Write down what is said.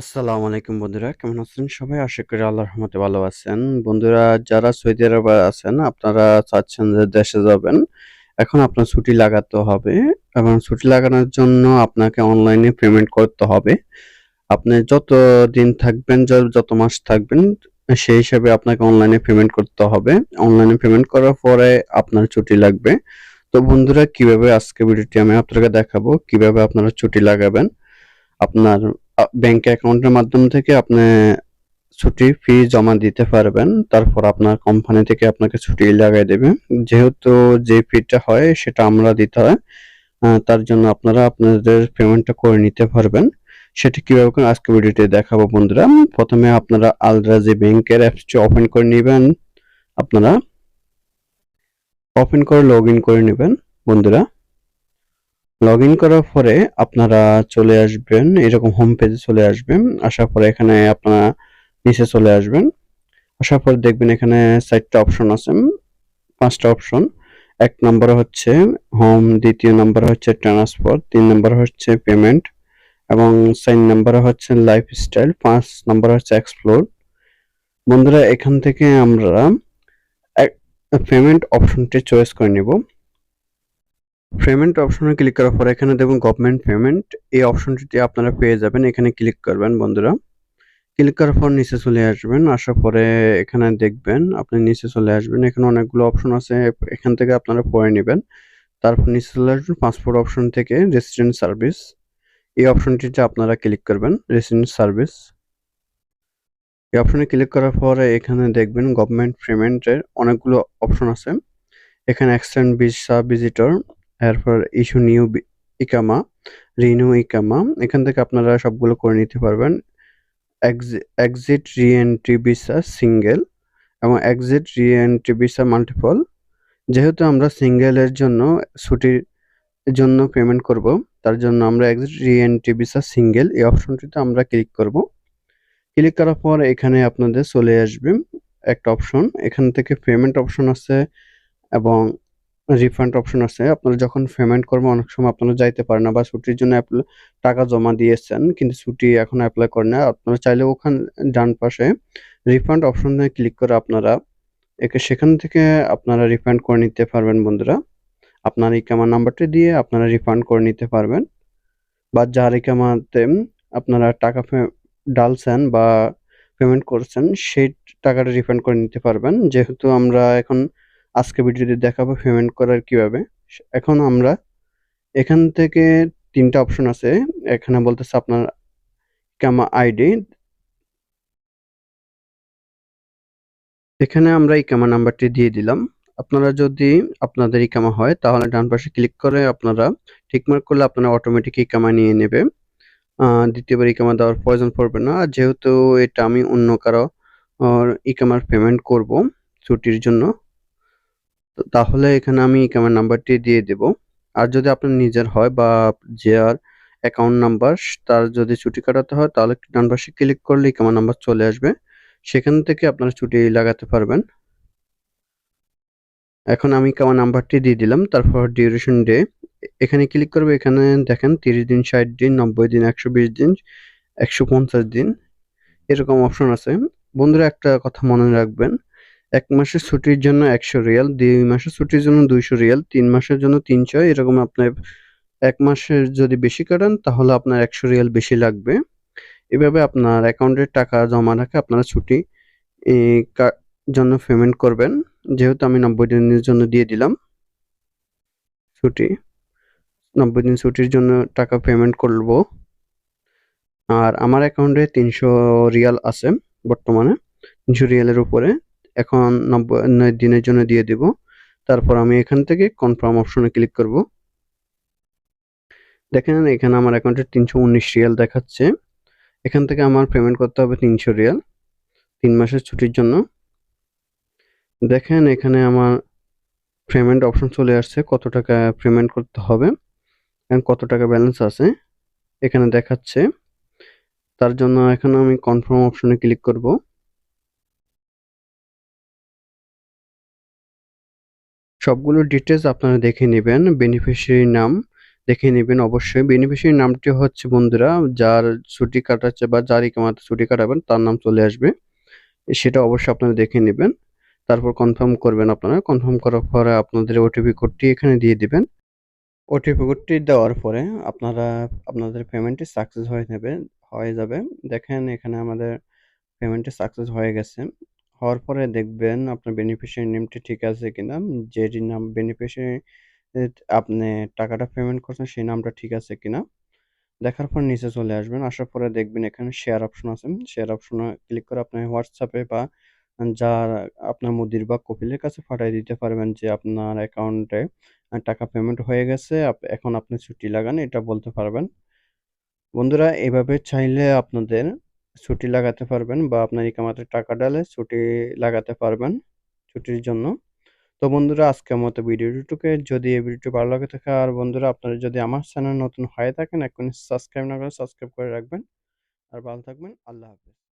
আসসালামু আলাইকুম বন্ধুরা, কেমন আছেন সবাই? আশা করি আল্লাহর রহমতে ভালো আছেন। বন্ধুরা, যারা সৌদি আরবে আছেন, আপনারা চাচ্ছেন যে দেশে যাবেন। এখন আপনার ছুটি লাগাতে হবে এবং ছুটি লাগানোর জন্য আপনাকে অনলাইনে পেমেন্ট করতে হবে। আপনি যত দিন থাকবেন, যত মাস থাকবেন, সেই হিসাবে আপনাকে অনলাইনে পেমেন্ট করতে হবে। অনলাইনে পেমেন্ট করার পরে আপনার ছুটি লাগবে। তো বন্ধুরা, কীভাবে আজকে ভিডিওটি আমি আপনাকে দেখাবো? কীভাবে আপনারা ছুটি লাগাবেন? আপনার ব্যাংক অ্যাকাউন্টের মাধ্যম থেকে আপনি ছুটি ফি জমা দিতে পারবেন। তারপর আপনার কোম্পানি থেকে আপনাকে ছুটি লাগাই দেবে। যেহেতু যে ফিটা হয়, সেটা আমরা দিতে হয় তার জন্য আপনারা আপনাদের পেমেন্টটা করে নিতে পারবেন। সেটা কীভাবে করেন আজকে ভিডিওতে দেখাবো বন্ধুরা। প্রথমে আপনারা আলরাজি ব্যাংকের অ্যাপসটি ওপেন করে নেবেন আপনারা। ওপেন করে লগ করে নেবেন বন্ধুরা। লগ ইন করার পরে আপনারা চলে আসবেন, এরকম হোম পেজে চলে আসবেন। আসার পরে এখানে আপনারা নিচে চলে আসবেন। আসার পরে দেখবেন এখানে চারটা অপশন আছে। পাঁচটা অপশন এক নম্বর হচ্ছে হোম দ্বিতীয় নম্বর হচ্ছে ট্রান্সপোর্ট তিন নম্বর হচ্ছে পেমেন্ট এবং চার নম্বর হচ্ছে লাইফস্টাইল পাঁচ নম্বর হচ্ছে এক্সপ্লোর বন্ধুরা, এখান থেকে আমরা পেমেন্ট অপশনটি চয়েস করে নিব। পেমেন্ট অপশনে ক্লিক করার পর এখানে দেখুন গভর্নমেন্ট পেমেন্ট এই অপশনটিতে আপনারা পেয়ে যাবেন। এখানে ক্লিক করবেন বন্ধুরা। ক্লিক করার পর নিচে চলে আসবেন। আসার পরে এখানে দেখবেন আপনি নিচে চলে আসবেন। এখানে অনেকগুলো অপশন আছে। এখান থেকে আপনারা পড়ে নেবেন। তারপর নিচে চলে আসবেন পাসপোর্ট অপশন থেকে রেসিডেন্ট সার্ভিস এই অপশনটিতে আপনারা ক্লিক করবেন রেসিডেন্ট সার্ভিস এই অপশনে ক্লিক করার পরে এখানে দেখবেন গভর্নমেন্ট পেমেন্টের অনেকগুলো অপশন আছে। এখানে এক্সটেন্ড ভিসা ভিজিটর এরপর ইস্যু নিউ ইকামা, রিনিউ ইকামা, এখান থেকে আপনারা সবগুলো করে নিতে পারবেন। Exit re entry visa single এবং exit re entry visa multiple. যেহেতু আমরা সিঙ্গেলের জন্য ছুটির জন্য পেমেন্ট করব, তার জন্য আমরা exit re entry visa single এই অপশনটিতে আমরা ক্লিক করব। ক্লিক করার পর এখানে আপনাদের চলে আসবে একটা অপশন। এখান থেকে পেমেন্ট অপশন আছে এবং রিফান্ড অপশন আছে। আপনারা যখন পেমেন্ট করবেন, অনেক সময় আপনারা যাইতে পারেন না বা ছুটির জন্য টাকা জমা দিয়েছেন, কিন্তু ছুটি এখন অ্যাপ্লাই করেন না। আপনারা চাইলে ওখানে, ডান পাশে রিফান্ড অপশনে ক্লিক করে আপনারা একে সেখান থেকে আপনারা রিফান্ড করে নিতে পারবেন বন্ধুরা। আপনার ইকামা নাম্বারটি দিয়ে আপনারা রিফান্ড করে নিতে পারবেন। বা যার ইকামাতে আপনারা টাকা ডালছেন বা পেমেন্ট করছেন, সেই টাকাটা রিফান্ড করে নিতে পারবেন। যেহেতু আমরা এখন আজকে ভিডিওতে দেখাবো পেমেন্ট করার কীভাবে। এখন আমরা এখান থেকে তিনটা অপশন আছে। এখানে বলতেছে আপনার কামা আইডি এখানে আমরা ইকামা নাম্বারটি দিয়ে দিলাম। আপনারা যদি আপনাদের ইকামা হয়, তাহলে ডান পাশে ক্লিক করে আপনারা টিকমার্ক করলে আপনারা অটোমেটিক ইকামা নিয়ে নেবে। দ্বিতীয়বার ইকামা দেওয়ার প্রয়োজন পড়বে না। যেহেতু এটা আমি অন্য কারও ইকামার পেমেন্ট করব ছুটির জন্য। তো তাহলে এখানে আমি ইকামার নাম্বারটি দিয়ে দেব। আর যদি আপনার নিজের হয় বা যার অ্যাকাউন্ট নাম্বার তার যদি ছুটি কাটাতে হয়, তাহলে ডান পাশে ক্লিক করলে ইকামা নাম্বার চলে আসবে। সেখান থেকে আপনারা ছুটি লাগাতে পারবেন। এখন আমি ইকামা নাম্বারটি দিয়ে দিলাম, তারপর ডিউরেশন ডে এখানে ক্লিক করবে, এখানে দেখেন তিরিশ দিন, ষাট দিন, নব্বই দিন, একশো বিশ দিন, একশো পঞ্চাশ দিন, এরকম অপশন আছে। বন্ধুরা, একটা কথা মনে রাখবেন এক মাসের ছুটির জন্য একশো রিয়াল, দুই মাসের ছুটির জন্য দুইশো রিয়াল, তিন মাসের জন্য তিনশো। এরকম আপনার এক মাসের যদি বেশি কাটান, তাহলে আপনার একশো রিয়াল বেশি লাগবে। এভাবে আপনার অ্যাকাউন্টে টাকা জমা রাখে, আপনারা ছুটি জন্য পেমেন্ট করবেন। যেহেতু আমি নব্বই দিনের জন্য দিয়ে দিলাম ছুটি, নব্বই দিন ছুটির জন্য টাকা পেমেন্ট করব। আর আমার অ্যাকাউন্টে তিনশো রিয়াল আছে বর্তমানে, তিনশো রিয়ালের উপরে। এখন নব্বই দিনের জন্য দিয়ে দিব। তারপর আমি এখান থেকে কনফার্ম অপশনে ক্লিক করব। দেখেন এখানে আমার অ্যাকাউন্টে তিনশো উনিশ রিয়াল দেখাচ্ছে। এখান থেকে আমার পেমেন্ট করতে হবে তিনশো রিয়াল তিন মাসের ছুটির জন্য। দেখেন এখানে আমার পেমেন্ট অপশন চলে আসছে, কত টাকা পেমেন্ট করতে হবে এবং কত টাকা ব্যালেন্স আছে। এখানে দেখাচ্ছে। তার জন্য এখন আমি কনফার্ম অপশনে ক্লিক করব। সবগুলো ডিটেলস আপনারা দেখে নেবেন বেনিফিশিয়ারি নাম দেখে নিবেন অবশ্যই। বেনিফিশিয়ারি নামটি হচ্ছে বন্ধুরা, যার ছুটি কাটাচ্ছে বা যার ইকামাতে ছুটি কাটাবেন, তার নাম চলে আসবে। সেটা অবশ্যই আপনারা দেখে নেবেন। তারপর কনফার্ম করবেন আপনারা। কনফার্ম করার পরে আপনাদের ওটিপি কোডটি এখানে দিয়ে দিবেন। ওটিপি কোডটি দেওয়ার পরে আপনারা, আপনাদের পেমেন্টটি সাকসেস হয়ে নেবে, হয়ে যাবে। দেখেন এখানে আমাদের পেমেন্টটি সাকসেস হয়ে গেছে। হওয়ার পরে দেখবেন আপনার বেনিফিশিয়ারি নেমটি ঠিক আছে কিনা। যেটি নাম বেনিফিশিয়ারি আপনি টাকাটা পেমেন্ট করছেন সেই নামটা ঠিক আছে কিনা। দেখার পর নিচে চলে আসবেন। আসার পরে দেখবেন এখানে শেয়ার অপশন আছে। শেয়ার অপশনে ক্লিক করে আপনি হোয়াটসঅ্যাপে বা যার আপনার মুদির বা কপিলের কাছে পাঠিয়ে দিতে পারবেন যে আপনার অ্যাকাউন্টে টাকা পেমেন্ট হয়ে গেছে এখন আপনি ছুটি লাগান, এটা বলতে পারবেন। বন্ধুরা, এভাবে চাইলে আপনাদের ছুটি লাগাতে পারবেন বা আপনার ইকামাতে টাকা ডালে ছুটি লাগাতে পারবেন ছুটির জন্য। তো বন্ধুরা, আজকের মতো ভিডিওটুকে যদি এই ভিডিওটি ভালো লাগে থাকে, আর বন্ধুরা, আপনারা যদি আমার চ্যানেল নতুন হয়ে থাকেন এখন সাবস্ক্রাইব না করে সাবস্ক্রাইব করে রাখবেন। আর ভালো থাকবেন, আল্লাহ হাফেজ।